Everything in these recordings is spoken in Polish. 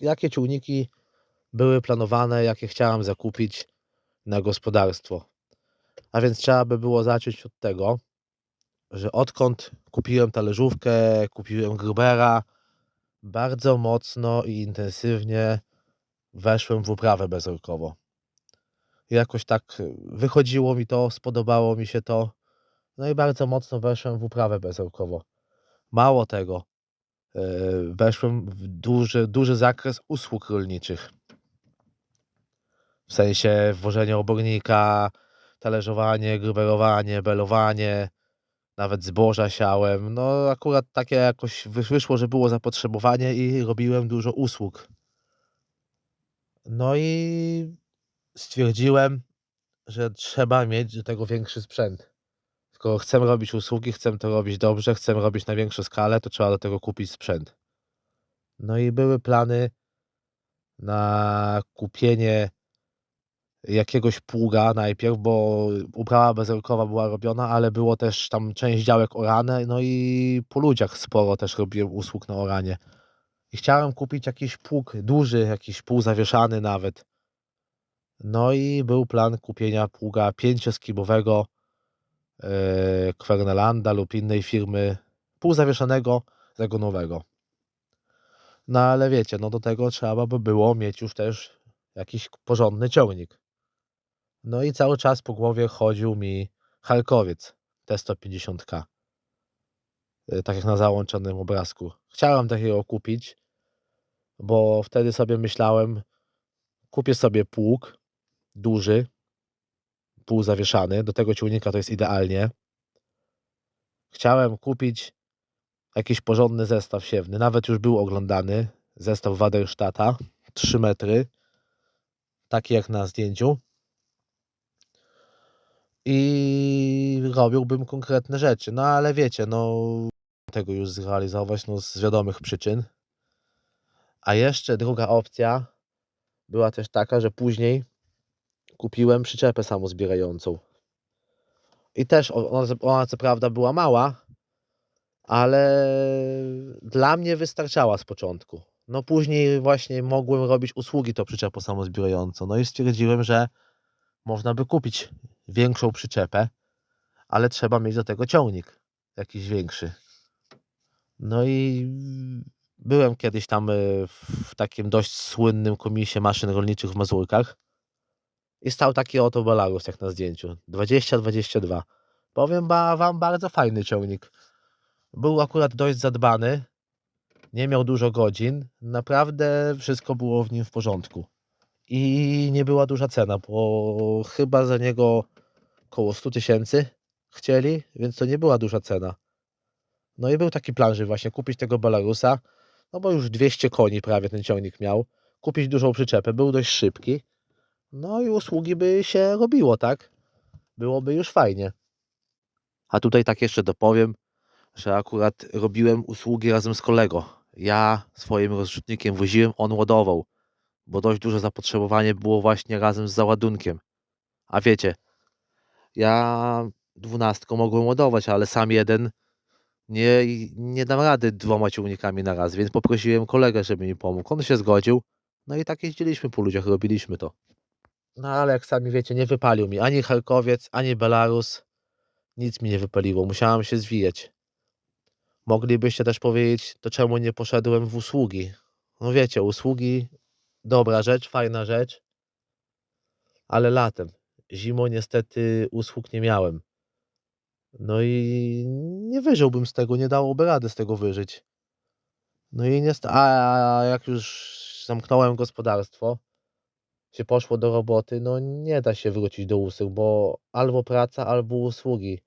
jakie ciągniki były planowane, jakie chciałem zakupić na gospodarstwo. A więc trzeba by było zacząć od tego, że odkąd kupiłem talerzówkę, kupiłem Grubera, bardzo mocno i intensywnie weszłem w uprawę bezorkową. Jakoś tak wychodziło mi to, spodobało mi się to. No i bardzo mocno weszłem w uprawę bezorkową. Mało tego, weszłem w duży, duży zakres usług rolniczych. W sensie włożenie obornika, talerzowanie, gruberowanie, belowanie, nawet zboża siałem. No akurat takie jakoś wy- wyszło, że było zapotrzebowanie i robiłem dużo usług. No i stwierdziłem, że trzeba mieć do tego większy sprzęt. Skoro chcę robić usługi, chcę to robić dobrze, chcę robić na większą skalę, to trzeba do tego kupić sprzęt. No i były plany na kupienie jakiegoś pługa najpierw, bo uprawa bezorkowa była robiona, ale było też tam część działek orane, no i po ludziach sporo też robiłem usług na oranie. I chciałem kupić jakiś pług duży, jakiś pół zawieszany nawet. No i był plan kupienia pługa pięcioskibowego Kwernelanda lub innej firmy półzawieszonego zagonowego. No ale wiecie, no do tego trzeba by było mieć już też jakiś porządny ciągnik. No i cały czas po głowie chodził mi Charkowiec T150K. Yy, Tak jak na załączonym obrazku. Chciałem takiego kupić, bo wtedy sobie myślałem, kupię sobie pług duży, półzawieszany, do tego ciągnika to jest idealnie. Chciałem kupić jakiś porządny zestaw siewny, nawet już był oglądany, zestaw Waderstata, 3 metry, taki jak na zdjęciu. I robiłbym konkretne rzeczy, no ale wiecie, no tego już zrealizować, no z wiadomych przyczyn. A jeszcze druga opcja była też taka, że później kupiłem przyczepę samozbierającą. I też ona, ona co prawda była mała, ale dla mnie wystarczała z początku. No później właśnie mogłem robić usługi tą przyczepą samozbierającą. No i stwierdziłem, że można by kupić większą przyczepę, ale trzeba mieć do tego ciągnik jakiś większy. No i byłem kiedyś tam y, w takim dość słynnym komisie maszyn rolniczych w Mazurkach i stał taki oto Belarus jak na zdjęciu. 20-22. Powiem ba, wam bardzo fajny ciągnik. Był akurat dość zadbany. Nie miał dużo godzin. Naprawdę wszystko było w nim w porządku. I nie była duża cena, bo chyba za niego około 100 tysięcy chcieli, więc to nie była duża cena. No i był taki plan, żeby właśnie kupić tego Belarusa, no bo już 200 koni prawie ten ciągnik miał. Kupić dużą przyczepę, był dość szybki. No i usługi by się robiło, tak? Byłoby już fajnie. A tutaj tak jeszcze dopowiem, że akurat robiłem usługi razem z kolego. Ja swoim rozrzutnikiem woziłem, on ładował, bo dość duże zapotrzebowanie było właśnie razem z załadunkiem. A wiecie, ja dwunastką mogłem ładować, ale sam jeden nie, nie dam rady dwoma ciągnikami na raz, więc poprosiłem kolegę, żeby mi pomógł. On się zgodził, no i tak jeździliśmy po ludziach, robiliśmy to. No ale jak sami wiecie, nie wypalił mi ani Charkowiec, ani Belarus. Nic mi nie wypaliło, musiałem się zwijać. Moglibyście też powiedzieć, to czemu nie poszedłem w usługi? No wiecie, usługi, dobra rzecz, fajna rzecz, ale latem. Zimą niestety usług nie miałem. No i nie wyżyłbym z tego, nie dałoby rady z tego wyżyć. No i niestety, a jak już zamknąłem gospodarstwo, się poszło do roboty, no nie da się wrócić do usług, bo albo praca, albo usługi.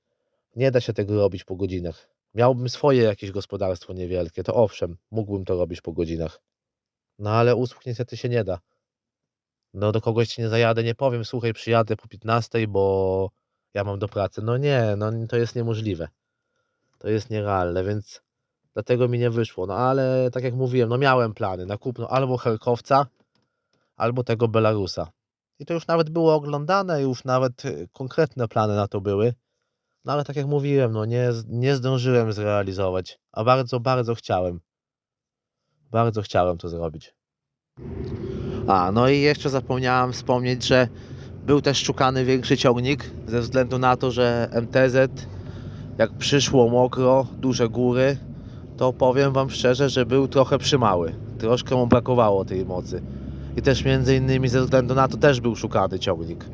Nie da się tego robić po godzinach. Miałbym swoje jakieś gospodarstwo niewielkie, to owszem, mógłbym to robić po godzinach. No ale usług niestety się nie da. No do kogoś nie zajadę, nie powiem, słuchaj, przyjadę po 15, bo ja mam do pracy. No nie, no to jest niemożliwe. To jest nierealne, więc dlatego mi nie wyszło. No ale tak jak mówiłem, no miałem plany na kupno albo Herkowca, albo tego Belarusa. I to już nawet było oglądane, już nawet y, konkretne plany na to były. No ale tak jak mówiłem, no nie, nie zdążyłem zrealizować, a bardzo, bardzo chciałem. Bardzo chciałem to zrobić. A, no i jeszcze zapomniałem wspomnieć, że był też szukany większy ciągnik, ze względu na to, że MTZ, jak przyszło mokro, duże góry, to powiem Wam szczerze, że był trochę przymały. Troszkę mu brakowało tej mocy. I też między innymi ze względu na to też był szukany ciągnik.